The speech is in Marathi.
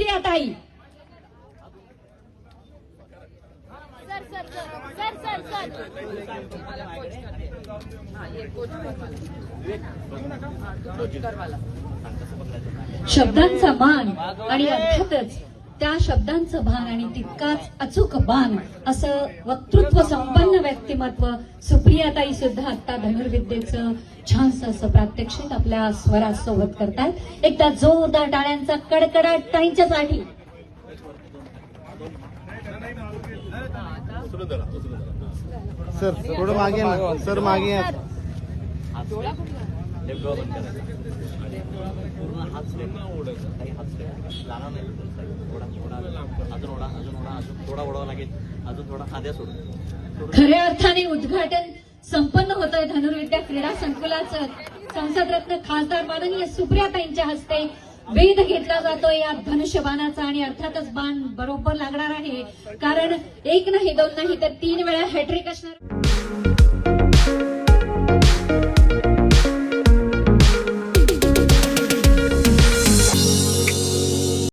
सुप्रियाताई शब्दांचा मान आणि अर्थातच त्या शब्दांचं भान आणि तितकाच अचूक बाण असं वक्तृत्व संपन्न व्यक्तिमत्व. सुप्रियाताई सुद्धा आता धनुर्विद्येचं छानस असं प्रात्यक्षिक आपल्या स्वरात सोबत करतात एकदा जोरदार टाळ्यांचा कडकडाट ताईंच्यासाठी. सर थोडं मागे सर मागे पूर्ण हात हात अजून थोडा ओढावा लागेल. अजून थोडा सोडून. खऱ्या अर्थाने उद्घाटन संपन्न होत आहे धनुर्विद्या क्रीडा संकुलाचं. संसदरत्न खासदार माननीय सुप्रियाताईंच्या हस्ते वेध घेतला जातोय या धनुष्यबाणाचा आणि अर्थातच बाण बरोबर लागणार आहे. कारण एक नाही दोन नाही तर तीन वेळा हॅट्रिक असणार.